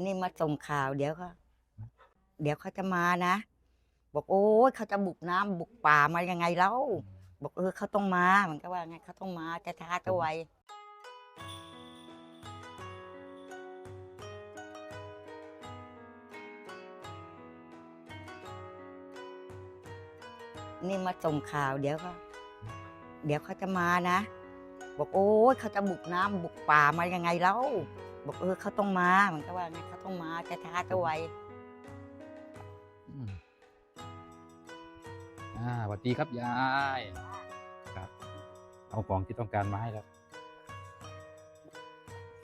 นี่มาส่งข่าวเดี๋ยวเขาเดี๋ยวเขาจะมานะ บอกโอ้ยเขาจะบุกน้ำบุกป่ามายังไงแล้วบอกเออเขาต้องมามันก็ว่าไงเขาต้องมาจะช้าจะไวนี่มาส่งข่าวเดี๋ยวเขาเดี๋ยวเขาจะมานะ บอกโอ้ยเขาจะบุกน้ำบุกป่ามายังไงแล้ว บอกเออเขาต้องมามันก็ว่าไงเขาต้องมาจะช้าจะไวอืมอ่าสวัสดีครับยายครับ เอาของที่ต้องการมาให้แล้ว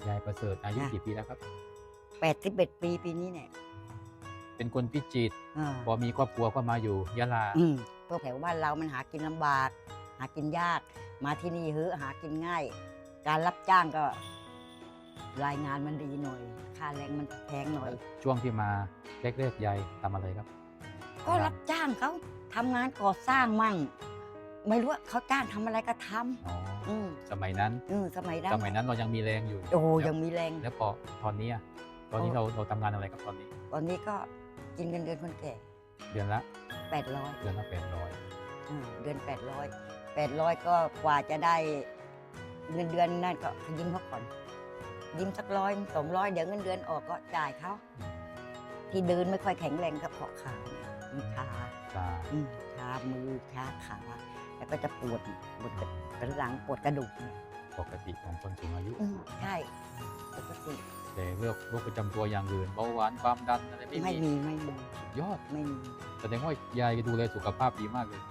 ยายประเสริฐอายุกี่ปีแล้วครับ แปดสิบเอ็ดปีปีนี้เนี่ยเป็นคนพิจิตรอ่าพอมีครอบครัวก็มาอยู่ยะลาอืมพวกแถวบ้านเรามันหากินลำบาก หากินยาก มาที่นี่เฮ้หากินง่าย การรับจ้างก็ รายงานมันดีหน่อย ค่าแรงมันแพงหน่อย ช่วงที่มาแรกๆยายทำอะไรครับ ก็รับจ้างเขาทำงานก่อสร้างมั่ง ไม่รู้ว่าเขาจ้างทำอะไรก็ทอ๋อำอืมสมัยนั้น อืมสมัยนั้นสมัยนั้นเรายังมีแรงอยู่โอ้โหแล้วยังมีแรง แล้วพอตอนนี้อะตอนนี้โอ้เราเราทำงานอะไรครับตอนนี้ ตอนนี้ก็กินเงินเดือนคนแก่เดือนละแปดร้อยเดือนละแปดร้อยเดือนแปดร้อยแปดร้อยก็กว่าจะได้เงินเดือนนั่นก็ยิ้มเขาก่อน ยิ้มสักร้อยสองร้อยเดี๋ยวเงินเดือนออกก็จ่ายเขาที่เดินไม่ค่อยแข็งแรงก็เพราะขาเนี่ยมันชาตาอืมชามือชาขา แล้วก็จะปวดปวดกระหลังปวดกระดูกเนี่ยปกติของคนสูงอายุอืมใช่ปกติแต่เรื่องโรคประจำตัวอย่างอื่นเบาหวานความดันอะไรไม่ไม่มีมีไม่มียอดไม่มีแสดงว่ายายดูแลสุขภาพดีมากเลย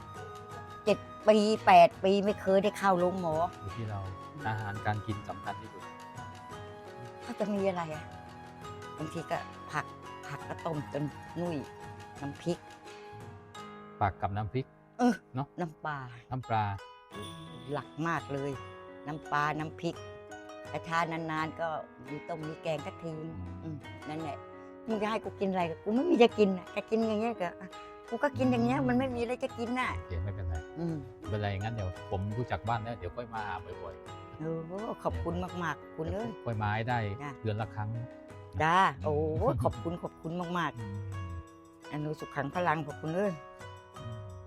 เจ็ดปีแปดปีไม่เคยได้เข้าโรงหมออยู่ที่เราอาหารการกินสำคัญที่สุด เขาจะมีอะไรอะบางทีก็ผักผักก็ต้มจนนุ่ยน้ำพริกปากกับน้ำพริก เออเนาะน้ำปลาน้ำปลา หลักมากเลย น้ำปลาน้ำพริกกระชานานๆก็มีต้มมีแกงกะทิอืมนั่นแหละมึงจะให้กูกินอะไรกูไม่มีจะกินอะจะกินอย่างเงี้ยก็อะกูก็กินอย่างเงี้ยมันไม่มีอะไรจะกินน่ะ เดี๋ยวไม่เป็นไรอืม ไม่เป็นไรงั้นเดี๋ยวผมรู้จักบ้านแล้วเดี๋ยวค่อยมาหาบ่อย โอ้โหขอบคุณมากๆๆคุณเอ้ยค่อยมาให้ได้จ้ะ เดือนละครั้ง จ้าโอ้โหขอบคุณขอบคุณมากอืมๆอนุสุขขังพลังขอบคุณเอ้ย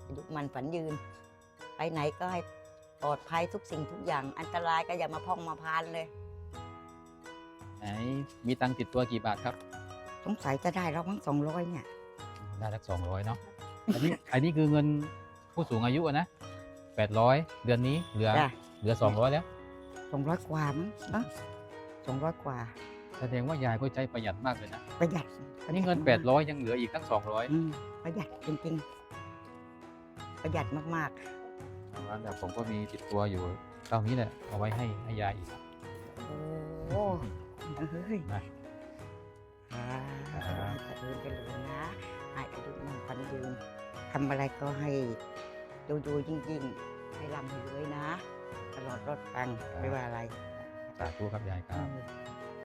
อายุมันฝันยืน ไปไหนก็ให้ปลอดภัยทุกสิ่งทุกอย่าง อันตรายก็อย่ามาพ้องมาพานเลย ไหนมีตังค์ติดตัวกี่บาทครับ สงสัยจะได้เราทั้งสองร้อยเนี่ย ได้สักสองร้อยเนาะ อันนี้ อันนี้คือเงินผู้สูงอายุอะนะแปดร้อยเดือนนี้เหลือ จ้ะ เหลือสองร้อยแล้ว สองร้อยกว่ามั้งเนอะสองร้อยกว่า แสดงว่ายายก็ใจประหยัดมากเลยนะประหยัดอันนี้เงินแปดร้อยยังเหลืออีกตั้งสองร้อยอืมประหยัดจริงๆ ประหยัดมากร้านแต่ผมก็มีติดตัวอยู่เท่านี้แหละเอาไว้ให้ให้ยายอีกๆโอ้เฮ้ยนะ อ่าจะเดินกันเลยนะให้อายุมันพันยืนทำอะไรก็ให้ดูดูๆยิ่งๆ ให้ร่ำให้รวยนะ ตลอดรอดฟังไม่ว่าอะไร สาธุครับยายคเอรับ อ